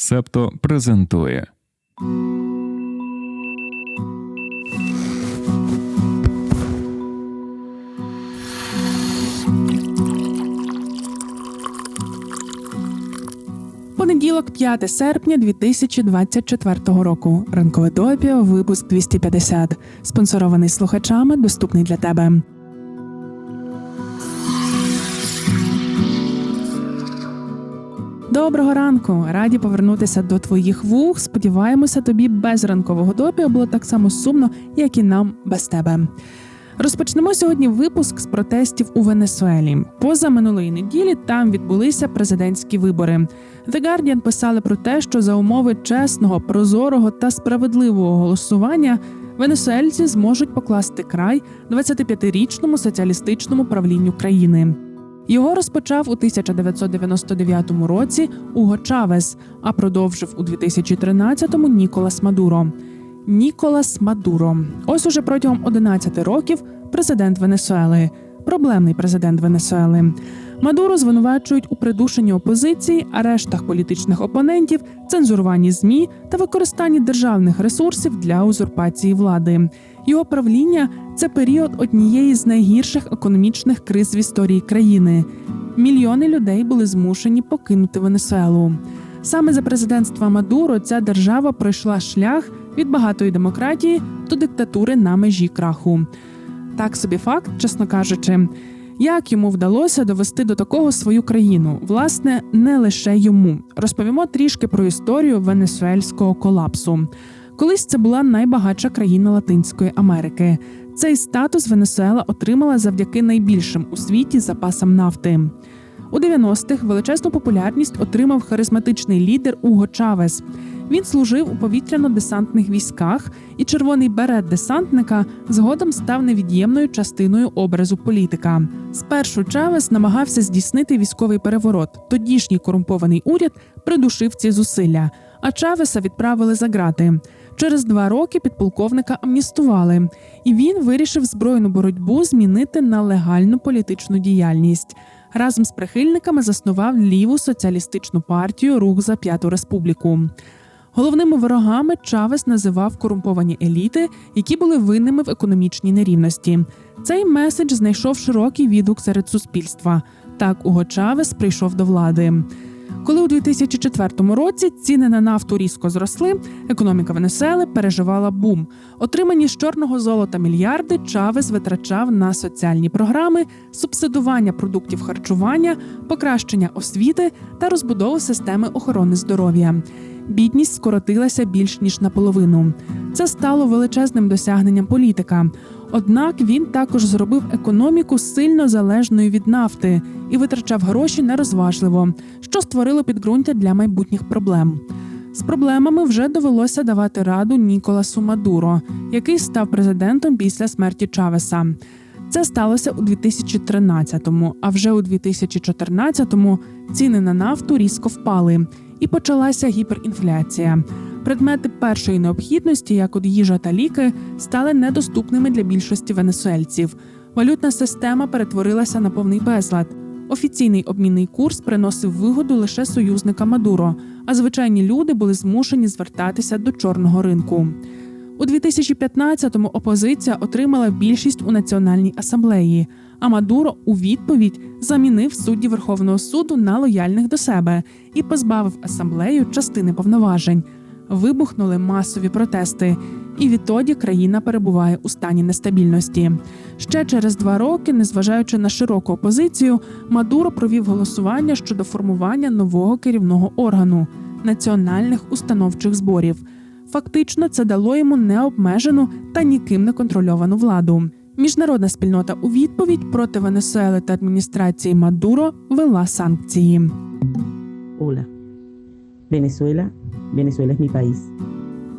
Септо презентує. Понеділок, 5 серпня 2024 року. Ранкове допіо, випуск 250. Спонсорований слухачами, доступний для тебе. Доброго ранку! Раді повернутися до твоїх вух. Сподіваємося, тобі без ранкового допіо було так само сумно, як і нам без тебе. Розпочнемо сьогодні випуск з протестів у Венесуелі. Поза минулої неділі там відбулися президентські вибори. The Guardian писали про те, що за умови чесного, прозорого та справедливого голосування венесуельці зможуть покласти край 25-річному соціалістичному правлінню країни. Його розпочав у 1999 році Уго Чавес, а продовжив у 2013-му Ніколас Мадуро. Ніколас Мадуро. Ось уже протягом 11 років президент Венесуели, проблемний президент Венесуели. Мадуро звинувачують у придушенні опозиції, арештах політичних опонентів, цензуруванні змі та використанні державних ресурсів для узурпації влади. Його правління це період однієї з найгірших економічних криз в історії країни. Мільйони людей були змушені покинути Венесуелу. Саме за президентства Мадуро ця держава пройшла шлях від багатої демократії до диктатури на межі краху. Так собі факт, чесно кажучи, як йому вдалося довести до такого свою країну, власне, не лише йому. Розповімо трішки про історію венесуельського колапсу. Колись це була найбагатша країна Латинської Америки. Цей статус Венесуела отримала завдяки найбільшим у світі запасам нафти. У 90-х величезну популярність отримав харизматичний лідер Уго Чавес. Він служив у повітряно-десантних військах, і червоний берет десантника згодом став невід'ємною частиною образу політика. Спершу Чавес намагався здійснити військовий переворот. Тодішній корумпований уряд придушив ці зусилля, а Чавеса відправили за ґрати. Через два роки підполковника амністували, і він вирішив збройну боротьбу змінити на легальну політичну діяльність. Разом з прихильниками заснував ліву соціалістичну партію Рух за п'яту республіку. Головними ворогами Чавес називав корумповані еліти, які були винними в економічній нерівності. Цей меседж знайшов широкий відгук серед суспільства. Так Уго Чавес прийшов до влади. Коли у 2004 році ціни на нафту різко зросли, економіка Венесуели переживала бум. Отримані з чорного золота мільярди Чавес витрачав на соціальні програми, субсидування продуктів харчування, покращення освіти та розбудову системи охорони здоров'я. Бідність скоротилася більш ніж наполовину. Це стало величезним досягненням політика. Однак він також зробив економіку сильно залежною від нафти і витрачав гроші нерозважливо, що створило підґрунтя для майбутніх проблем. З проблемами вже довелося давати раду Ніколасу Мадуро, який став президентом після смерті Чавеса. Це сталося у 2013-му, а вже у 2014-му ціни на нафту різко впали, і почалася гіперінфляція. Предмети першої необхідності, як от їжа та ліки, стали недоступними для більшості венесуельців. Валютна система перетворилася на повний безлад. Офіційний обмінний курс приносив вигоду лише союзника Мадуро, а звичайні люди були змушені звертатися до чорного ринку. У 2015-му опозиція отримала більшість у національній асамблеї. А Мадуро у відповідь замінив судді Верховного суду на лояльних до себе і позбавив асамблею частини повноважень. Вибухнули масові протести, і відтоді країна перебуває у стані нестабільності. Ще через два роки, незважаючи на широку опозицію, Мадуро провів голосування щодо формування нового керівного органу національних установчих зборів. Фактично, це дало йому необмежену та ніким не контрольовану владу. Міжнародна спільнота у відповідь проти Венесуели та адміністрації Мадуро вела санкції. Mi país.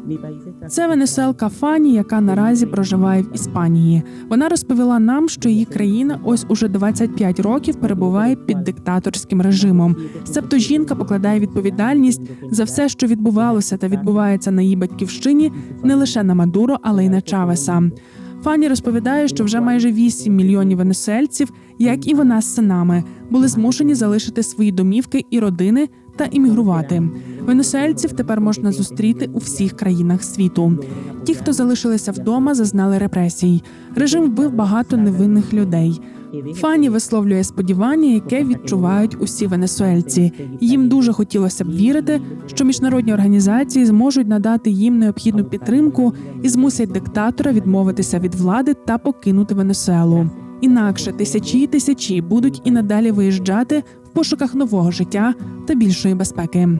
Mi país está. Це венесуелка Фані, яка наразі проживає в Іспанії. Вона розповіла нам, що її країна ось уже 25 років перебуває під диктаторським режимом. Себто жінка покладає відповідальність за все, що відбувалося та відбувається на її батьківщині, не лише на Мадуро, але й на Чавеса. Фані розповідає, що вже майже 8 мільйонів венесуельців, як і вона з синами, були змушені залишити свої домівки і родини та іммігрувати. Венесуельців тепер можна зустріти у всіх країнах світу. Ті, хто залишилися вдома, зазнали репресій. Режим вбив багато невинних людей. Фані висловлює сподівання, яке відчувають усі венесуельці. Їм дуже хотілося б вірити, що міжнародні організації зможуть надати їм необхідну підтримку і змусять диктатора відмовитися від влади та покинути Венесуелу. Інакше тисячі і тисячі будуть і надалі виїжджати пошуках нового життя та більшої безпеки.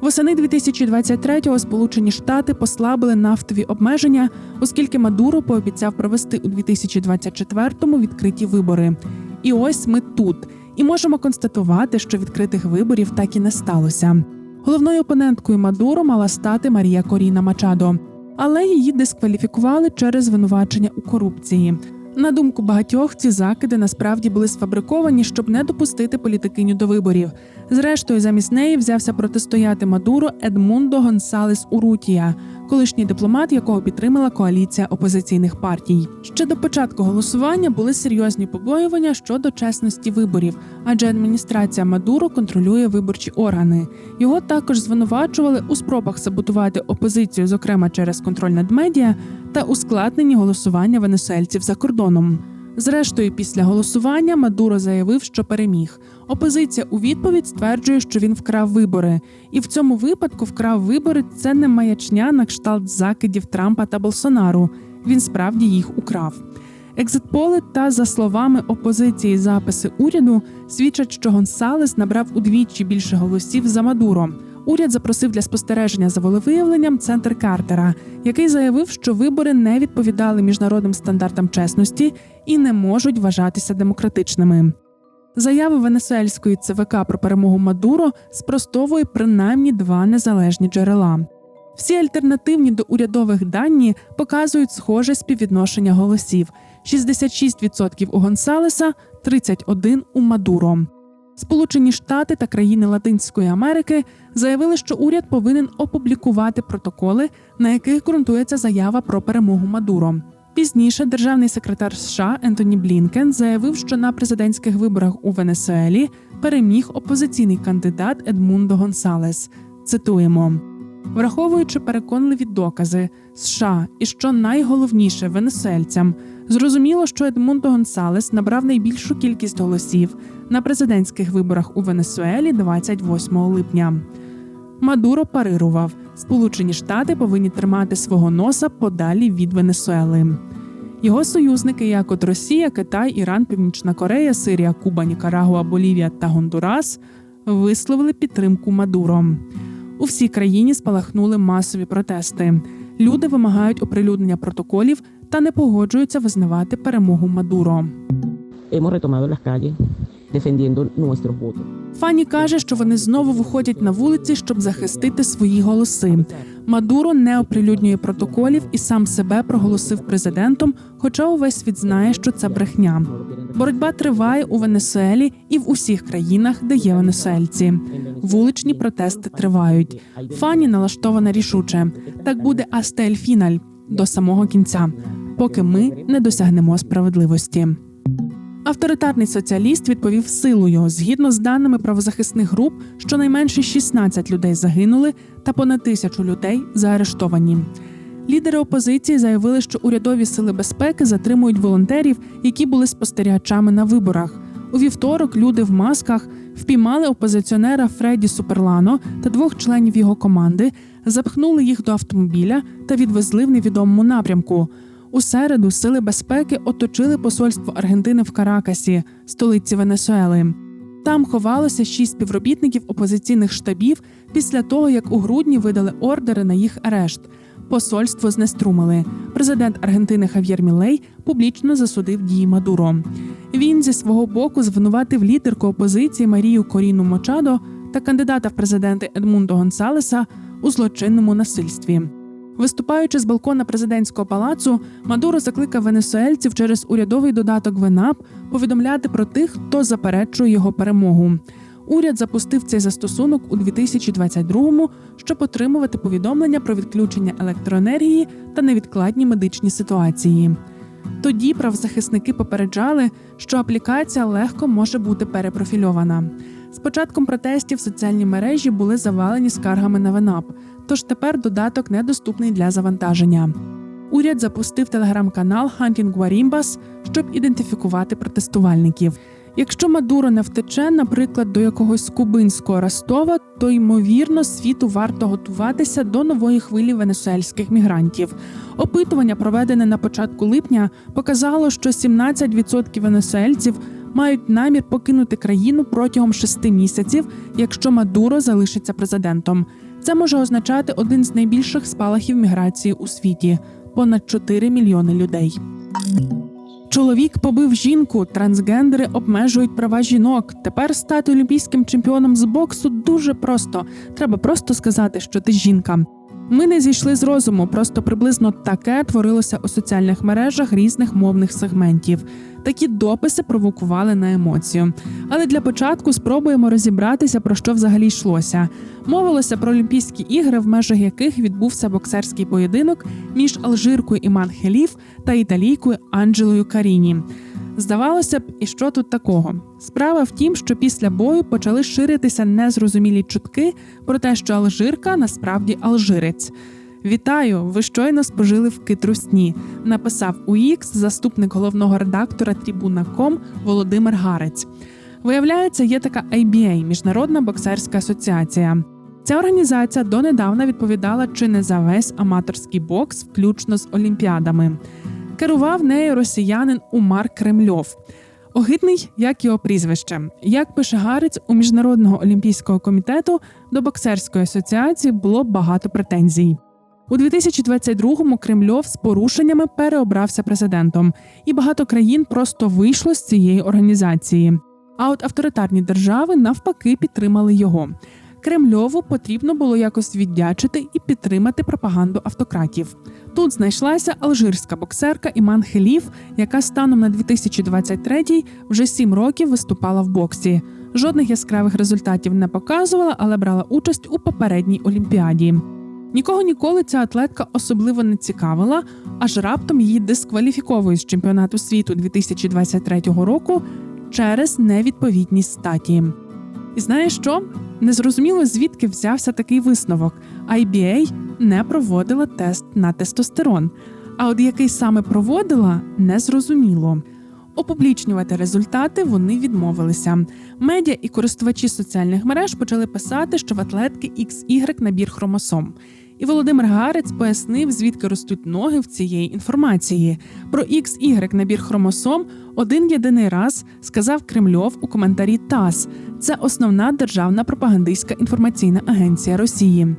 Восени 2023-го Сполучені Штати послабили нафтові обмеження, оскільки Мадуро пообіцяв провести у 2024-му відкриті вибори. І ось ми тут, і можемо констатувати, що відкритих виборів так і не сталося. Головною опоненткою Мадуро мала стати Марія Коріна Мачадо, але її дискваліфікували через звинувачення у корупції. На думку багатьох, ці закиди насправді були сфабриковані, щоб не допустити політикиню до виборів. Зрештою, замість неї взявся протистояти Мадуро Едмундо Гонсалес Урутія, колишній дипломат, якого підтримала коаліція опозиційних партій. Ще до початку голосування були серйозні побоювання щодо чесності виборів, адже адміністрація Мадуро контролює виборчі органи. Його також звинувачували у спробах саботувати опозицію, зокрема через контроль над медіа та ускладненні голосування венесуельців за кордоном. Зрештою, після голосування Мадуро заявив, що переміг. Опозиція у відповідь стверджує, що він вкрав вибори, і в цьому випадку вкрав вибори це не маячня на кшталт закидів Трампа та Болсонару. Він справді їх украв. Екзитполи та, за словами опозиції, записи уряду свідчать, що Гонсалес набрав удвічі більше голосів за Мадуро. Уряд запросив для спостереження за волевиявленням центр Картера, який заявив, що вибори не відповідали міжнародним стандартам чесності і не можуть вважатися демократичними. Заяви венесуельської ЦВК про перемогу Мадуро спростовує принаймні два незалежні джерела. Всі альтернативні до урядових дані показують схоже співвідношення голосів: 66% у Гонсалеса, 31% у Мадуро. Сполучені Штати та країни Латинської Америки заявили, що уряд повинен опублікувати протоколи, на яких ґрунтується заява про перемогу Мадуро. Пізніше державний секретар США Ентоні Блінкен заявив, що на президентських виборах у Венесуелі переміг опозиційний кандидат Едмундо Гонсалес. Цитуємо. Враховуючи переконливі докази США і що найголовніше венесуельцям, зрозуміло, що Едмундо Гонсалес набрав найбільшу кількість голосів на президентських виборах у Венесуелі 28 липня. Мадуро парирував: Сполучені Штати повинні тримати свого носа подалі від Венесуели. Його союзники, як от Росія, Китай, Іран, Північна Корея, Сирія, Куба, Нікарагуа, Болівія та Гондурас, висловили підтримку Мадуро. У всій країні спалахнули масові протести. Люди вимагають оприлюднення протоколів та не погоджуються визнавати перемогу Мадуро. Фані каже, що вони знову виходять на вулиці, щоб захистити свої голоси. Мадуро не оприлюднює протоколів і сам себе проголосив президентом, хоча увесь світ знає, що це брехня. Боротьба триває у Венесуелі і в усіх країнах, де є венесуельці. Вуличні протести тривають. Фані налаштована рішуче. Так буде астель фіналь до самого кінця, поки ми не досягнемо справедливості. Авторитарний соціаліст відповів силою. Згідно з даними правозахисних груп, щонайменше 16 людей загинули та понад тисячу людей заарештовані. Лідери опозиції заявили, що урядові сили безпеки затримують волонтерів, які були спостерігачами на виборах. У вівторок люди в масках впіймали опозиціонера Фредді Суперлано та двох членів його команди, запхнули їх до автомобіля та відвезли в невідомому напрямку. У середу сили безпеки оточили посольство Аргентини в Каракасі, столиці Венесуели. Там ховалося шість співробітників опозиційних штабів після того, як у грудні видали ордери на їх арешт. Посольство знеструмили. Президент Аргентини Хав'єр Мілей публічно засудив дії Мадуро. Він зі свого боку звинуватив лідерку опозиції Марію Коріну Мочадо та кандидата в президенти Едмундо Гонсалеса у злочинному насильстві. Виступаючи з балкона президентського палацу, Мадуро закликав венесуельців через урядовий додаток ВЕНАП повідомляти про тих, хто заперечує його перемогу. Уряд запустив цей застосунок у 2022-му, щоб отримувати повідомлення про відключення електроенергії та невідкладні медичні ситуації. Тоді правозахисники попереджали, що аплікація легко може бути перепрофільована. З початком протестів соціальні мережі були завалені скаргами на ВНАП, тож тепер додаток недоступний для завантаження. Уряд запустив телеграм-канал Hunting Guarimbas, щоб ідентифікувати протестувальників. Якщо Мадуро не втече, наприклад, до якогось кубинського Ростова, то ймовірно світу варто готуватися до нової хвилі венесуельських мігрантів. Опитування, проведене на початку липня, показало, що 17% венесуельців мають намір покинути країну протягом шести місяців, якщо Мадуро залишиться президентом. Це може означати один з найбільших спалахів міграції у світі понад 4 мільйони людей. Чоловік побив жінку, трансгендери обмежують права жінок. Тепер стати олімпійським чемпіоном з боксу дуже просто. Треба просто сказати, що ти жінка. Ми не зійшли з розуму, просто приблизно таке творилося у соціальних мережах різних мовних сегментів. Такі дописи провокували на емоцію. Але для початку спробуємо розібратися, про що взагалі йшлося. Мовилося про Олімпійські ігри, в межах яких відбувся боксерський поєдинок між алжиркою Іман Хеліф та італійкою Анджелою Каріні. Здавалося б, і що тут такого? Справа в тім, що після бою почали ширитися незрозумілі чутки про те, що Алжирка насправді алжирець. Вітаю! Ви щойно спожили в китрусні, написав у X заступник головного редактора Трибуна.ком Володимир Гарець. Виявляється, є така IBA – Міжнародна боксерська асоціація. Ця організація донедавна відповідала чи не за весь аматорський бокс, включно з олімпіадами. Керував нею росіянин Умар Кремльов. Огидний, як його прізвище. Як пише Гарець, у міжнародного олімпійського комітету до боксерської асоціації було багато претензій. У 2022-му Кремльов з порушеннями переобрався президентом, і багато країн просто вийшло з цієї організації. А от авторитарні держави навпаки підтримали його. Кремльову потрібно було якось віддячити і підтримати пропаганду автократів. Тут знайшлася алжирська боксерка Іман Хеліф, яка станом на 2023 вже сім років виступала в боксі. Жодних яскравих результатів не показувала, але брала участь у попередній олімпіаді. Нікого ніколи ця атлетка особливо не цікавила, аж раптом її дискваліфіковують з чемпіонату світу 2023 року через невідповідність статі. І знаєш що? Незрозуміло, звідки взявся такий висновок. IBA не проводила тест на тестостерон. А от який саме проводила, незрозуміло. Опублічнювати результати вони відмовилися. Медіа і користувачі соціальних мереж почали писати, що в атлетки XY набір хромосом. І Володимир Гарець пояснив, звідки ростуть ноги в цієї інформації. Про XY набір хромосом один єдиний раз сказав Кремльов у коментарі ТАСС. Це основна державна пропагандистська інформаційна агенція Росії.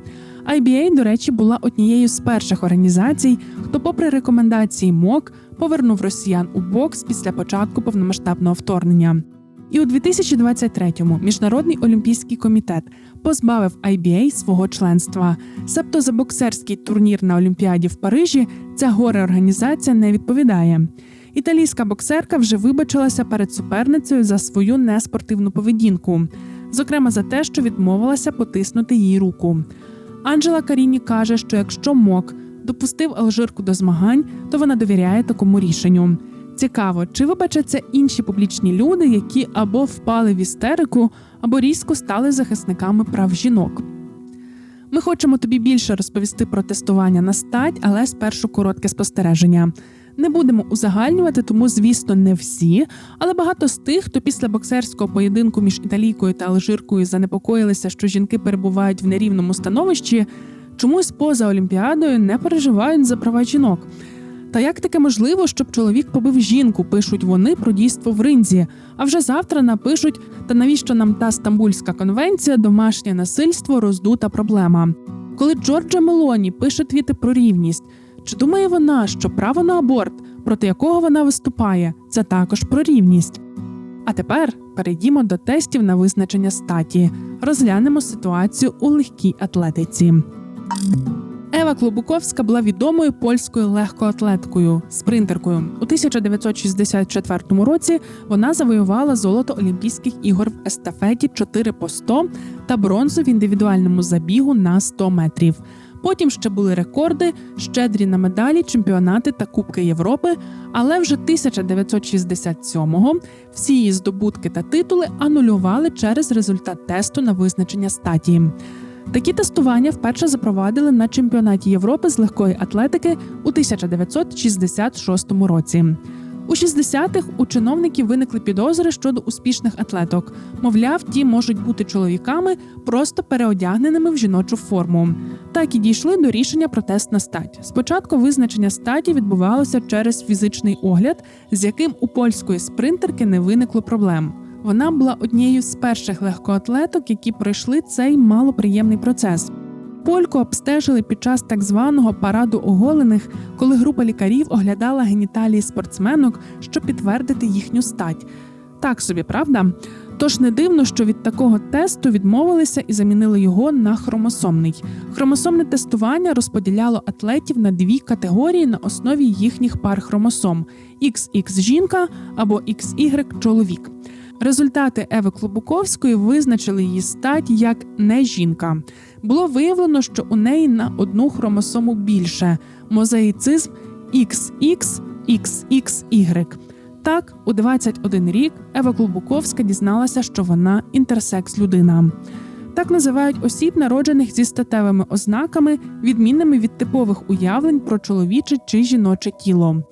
IBA, до речі, була однією з перших організацій, хто, попри рекомендації МОК, повернув росіян у бокс після початку повномасштабного вторгнення. І у 2023-му Міжнародний олімпійський комітет позбавив IBA свого членства. Себто за боксерський турнір на Олімпіаді в Парижі ця горе організація не відповідає. Італійська боксерка вже вибачилася перед суперницею за свою неспортивну поведінку, зокрема за те, що відмовилася потиснути їй руку. Анджела Каріні каже, що якщо МОК допустив Алжирку до змагань, то вона довіряє такому рішенню. Цікаво, чи вибачаться інші публічні люди, які або впали в істерику, або різко стали захисниками прав жінок. Ми хочемо тобі більше розповісти про тестування на стать, але спершу коротке спостереження. Не будемо узагальнювати, тому, звісно, не всі, але багато з тих, хто після боксерського поєдинку між італійкою та алжиркою занепокоїлися, що жінки перебувають в нерівному становищі, чомусь поза Олімпіадою не переживають за права жінок. Та як таке можливо, щоб чоловік побив жінку, пишуть вони про дійство в ринзі, а вже завтра напишуть: та навіщо нам та Стамбульська конвенція, домашнє насильство, роздута проблема. Коли Джорджа Мелоні пише твіти про рівність, чи думає вона, що право на аборт, проти якого вона виступає, це також про рівність? А тепер перейдімо до тестів на визначення статі. Розглянемо ситуацію у легкій атлетиці. Ева Клобуковська була відомою польською легкоатлеткою, спринтеркою. У 1964 році вона завоювала золото Олімпійських ігор в естафеті 4 по 100 та бронзу в індивідуальному забігу на 100 метрів. Потім ще були рекорди, щедрі на медалі, чемпіонати та Кубки Європи. Але вже 1967-го всі її здобутки та титули анулювали через результат тесту на визначення статі. Такі тестування вперше запровадили на чемпіонаті Європи з легкої атлетики у 1966 році. У 60-х у чиновників виникли підозри щодо успішних атлеток. Мовляв, ті можуть бути чоловіками, просто переодягненими в жіночу форму. Так і дійшли до рішення про тест на стать. Спочатку визначення статі відбувалося через фізичний огляд, з яким у польської спринтерки не виникло проблем. Вона була однією з перших легкоатлеток, які пройшли цей малоприємний процес. Польку обстежили під час так званого параду оголених, коли група лікарів оглядала геніталії спортсменок, щоб підтвердити їхню стать. Так собі, правда? Тож не дивно, що від такого тесту відмовилися і замінили його на хромосомний. Хромосомне тестування розподіляло атлетів на дві категорії на основі їхніх пар хромосом: XX жінка або XY чоловік. Результати Еви Клобуковської визначили її стать як не жінка. Було виявлено, що у неї на одну хромосому більше мозаїцизм XX XXY. Так, у 21 рік Ева Клобуковська дізналася, що вона інтерсекс людина. Так називають осіб, народжених зі статевими ознаками, відмінними від типових уявлень про чоловіче чи жіноче тіло.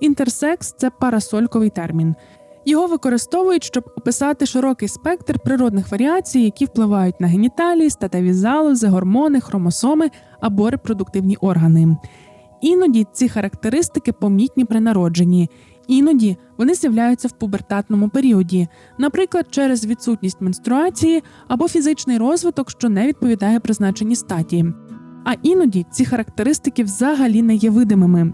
Інтерсекс це парасольковий термін. Його використовують, щоб описати широкий спектр природних варіацій, які впливають на геніталії, статеві залози, гормони, хромосоми або репродуктивні органи. Іноді ці характеристики помітні при народженні, іноді вони з'являються в пубертатному періоді, наприклад, через відсутність менструації або фізичний розвиток, що не відповідає призначенні статі. А іноді ці характеристики взагалі не є видимими.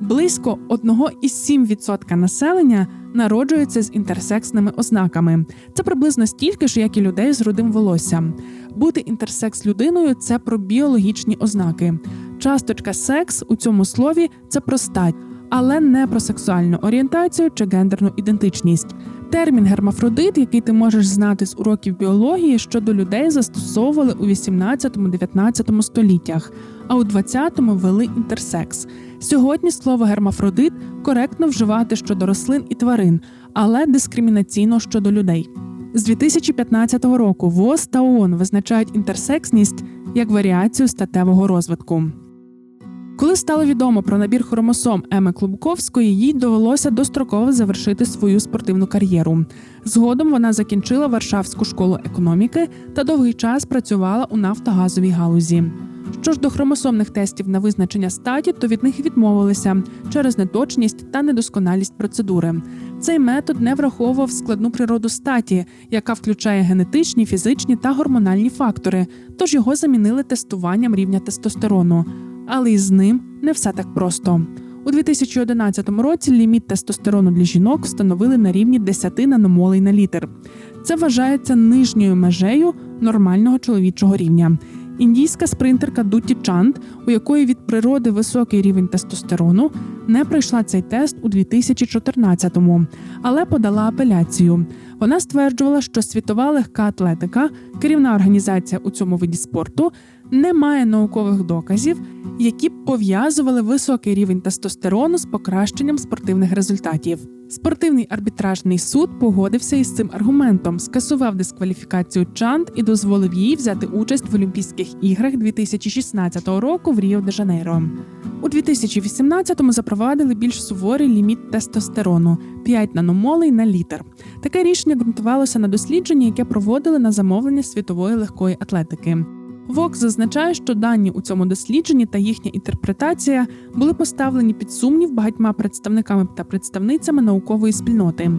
Близько 1,7% населення народжується з інтерсексними ознаками. Це приблизно стільки ж, як і людей з рудим волоссям. Бути інтерсекс людиною це про біологічні ознаки. Часточка секс у цьому слові це про стать, але не про сексуальну орієнтацію чи гендерну ідентичність. Термін гермафродит, який ти можеш знати з уроків біології, щодо людей застосовували у 18-19 століттях, а у 20-му ввели інтерсекс. Сьогодні слово гермафродит коректно вживати щодо рослин і тварин, але дискримінаційно щодо людей. З 2015 року ВОЗ та ООН визначають інтерсексність як варіацію статевого розвитку. Коли стало відомо про набір хромосом Еми Клубковської, їй довелося достроково завершити свою спортивну кар'єру. Згодом вона закінчила Варшавську школу економіки та довгий час працювала у нафтогазовій галузі. Що ж до хромосомних тестів на визначення статі, то від них відмовилися через неточність та недосконалість процедури. Цей метод не враховував складну природу статі, яка включає генетичні, фізичні та гормональні фактори, тож його замінили тестуванням рівня тестостерону. Але із ним не все так просто. У 2011 році ліміт тестостерону для жінок встановили на рівні 10 наномолей на літр. Це вважається нижньою межею нормального чоловічого рівня. Індійська спринтерка Дуті Чанд, у якої від природи високий рівень тестостерону, не пройшла цей тест у 2014-му, але подала апеляцію. Вона стверджувала, що світова легка атлетика, керівна організація у цьому виді спорту, не має наукових доказів, які б пов'язували високий рівень тестостерону з покращенням спортивних результатів. Спортивний арбітражний суд погодився із цим аргументом, скасував дискваліфікацію Чанд і дозволив їй взяти участь в Олімпійських іграх 2016 року в Ріо де Жанейро. У 2018-му запровадили більш суворий ліміт тестостерону 5 наномолей на літр. Таке рішення ґрунтувалося на дослідженні, яке проводили на замовлення світової легкої атлетики. Вокс зазначає, що дані у цьому дослідженні та їхня інтерпретація були поставлені під сумнів багатьма представниками та представницями наукової спільноти.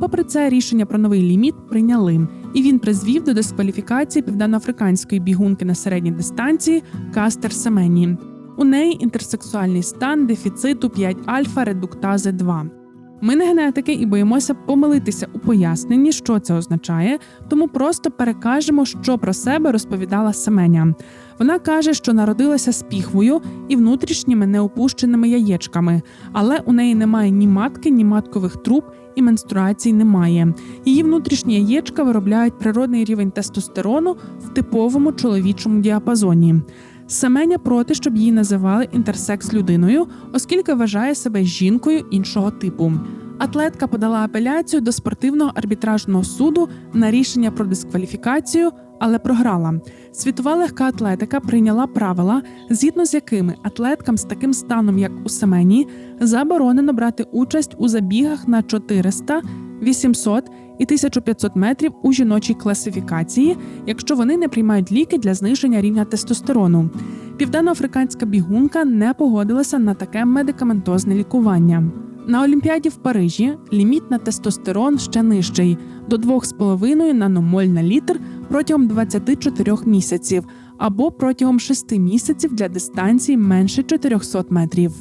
Попри це, рішення про новий ліміт прийняли, і він призвів до дискваліфікації південноафриканської бігунки на середній дистанції Кастер Семені. У неї інтерсексуальний стан дефіциту 5 альфа редуктази 2. Ми не генетики і боїмося помилитися у поясненні, що це означає, тому просто перекажемо, що про себе розповідала Семеня. Вона каже, що народилася з піхвою і внутрішніми неопущеними яєчками, але у неї немає ні матки, ні маткових труб, і менструацій немає. Її внутрішні яєчка виробляють природний рівень тестостерону в типовому чоловічому діапазоні. Семеня проти, щоб її називали інтерсекс людиною, оскільки вважає себе жінкою іншого типу. Атлетка подала апеляцію до спортивного арбітражного суду на рішення про дискваліфікацію, але програла. Світова легка атлетика прийняла правила, згідно з якими атлеткам з таким станом, як у Семені, заборонено брати участь у забігах на 400, 800 і 1500 метрів у жіночій класифікації, якщо вони не приймають ліки для зниження рівня тестостерону. Південноафриканська бігунка не погодилася на таке медикаментозне лікування. На Олімпіаді в Парижі ліміт на тестостерон ще нижчий до 2,5 наномоль на літр протягом 24 місяців або протягом 6 місяців для дистанції менше 400 метрів.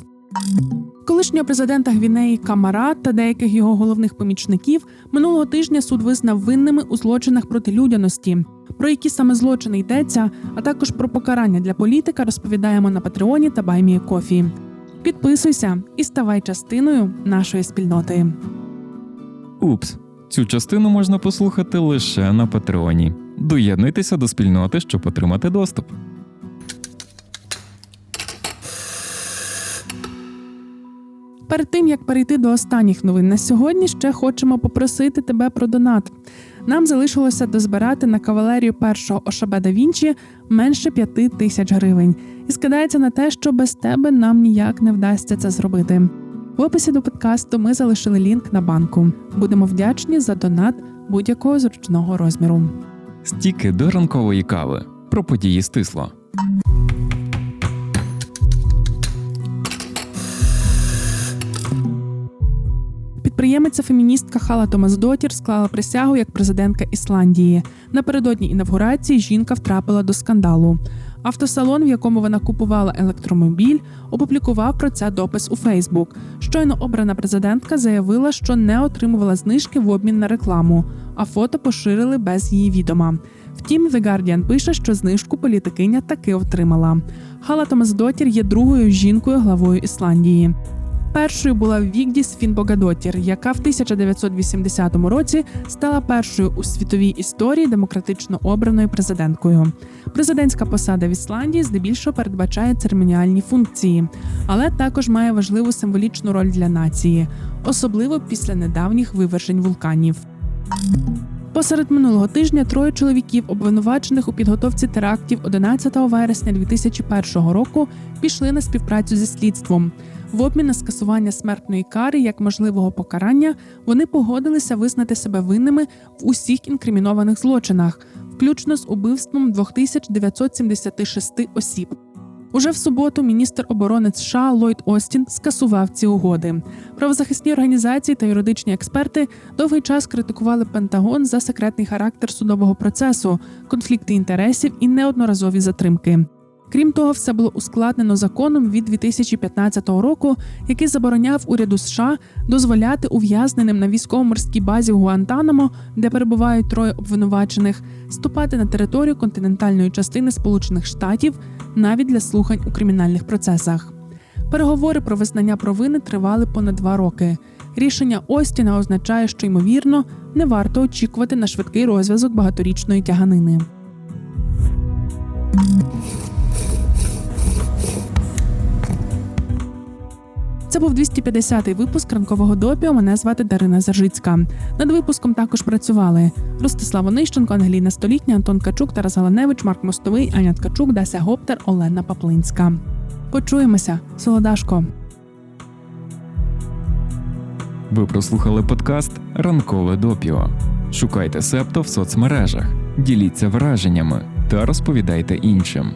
Колишнього президента Гвінеї Камара та деяких його головних помічників минулого тижня суд визнав винними у злочинах проти людяності. Про які саме злочини йдеться, а також про покарання для політика розповідаємо на Патреоні та Баймії Кофі. Підписуйся і ставай частиною нашої спільноти. Упс, цю частину можна послухати лише на Патреоні. Доєднуйтеся до спільноти, щоб отримати доступ. Перед тим як перейти до останніх новин на сьогодні, ще хочемо попросити тебе про донат. Нам залишилося дозбирати на кавалерію першого ОШБ да Вінчі менше п'яти тисяч гривень, і скидається на те, що без тебе нам ніяк не вдасться це зробити. В описі до подкасту ми залишили лінк на банку. Будемо вдячні за донат будь-якого зручного розміру. Стіки до ранкової кави. Про події стисло. Підприємиця феміністка Хала Томасдотір склала присягу як президентка Ісландії. Напередодні інавгурації жінка втрапила до скандалу. Автосалон, в якому вона купувала електромобіль, опублікував про це допис у Фейсбук. Щойно обрана президентка заявила, що не отримувала знижки в обмін на рекламу, а фото поширили без її відома. Втім, The Guardian пише, що знижку політикиня таки отримала. Хала Томасдотір є другою жінкою главою Ісландії. Першою була Вігдіс Фінбогадотір, яка в 1980 році стала першою у світовій історії демократично обраною президенткою. Президентська посада в Ісландії здебільшого передбачає церемоніальні функції, але також має важливу символічну роль для нації, особливо після недавніх вивержень вулканів. Посеред минулого тижня троє чоловіків, обвинувачених у підготовці терактів 11 вересня 2001 року, пішли на співпрацю зі слідством. В обмін на скасування смертної кари як можливого покарання вони погодилися визнати себе винними в усіх інкримінованих злочинах, включно з убивством 2976 осіб. Уже в суботу міністр оборони США Ллойд Остін скасував ці угоди. Правозахисні організації та юридичні експерти довгий час критикували Пентагон за секретний характер судового процесу, конфлікти інтересів і неодноразові затримки. Крім того, все було ускладнено законом від 2015 року, який забороняв уряду США дозволяти ув'язненим на військово-морській базі в Гуантанамо, де перебувають троє обвинувачених, ступати на територію континентальної частини Сполучених Штатів навіть для слухань у кримінальних процесах. Переговори про визнання провини тривали понад два роки. Рішення Остіна означає, що ймовірно не варто очікувати на швидкий розв'язок багаторічної тяганини. Це був 250-й випуск ранкового допіо. Мене звати Дарина Заржицька. Над випуском також працювали Ростислав Онищенко, Ангеліна Столітня, Антон Качук, Тарас Галаневич, Марк Мостовий, Аня Ткачук, Дася Гоптер, Олена Паплинська. Почуємося, Солодашко. Ви прослухали подкаст Ранкове допіо. Шукайте Септо в соцмережах, діліться враженнями та розповідайте іншим.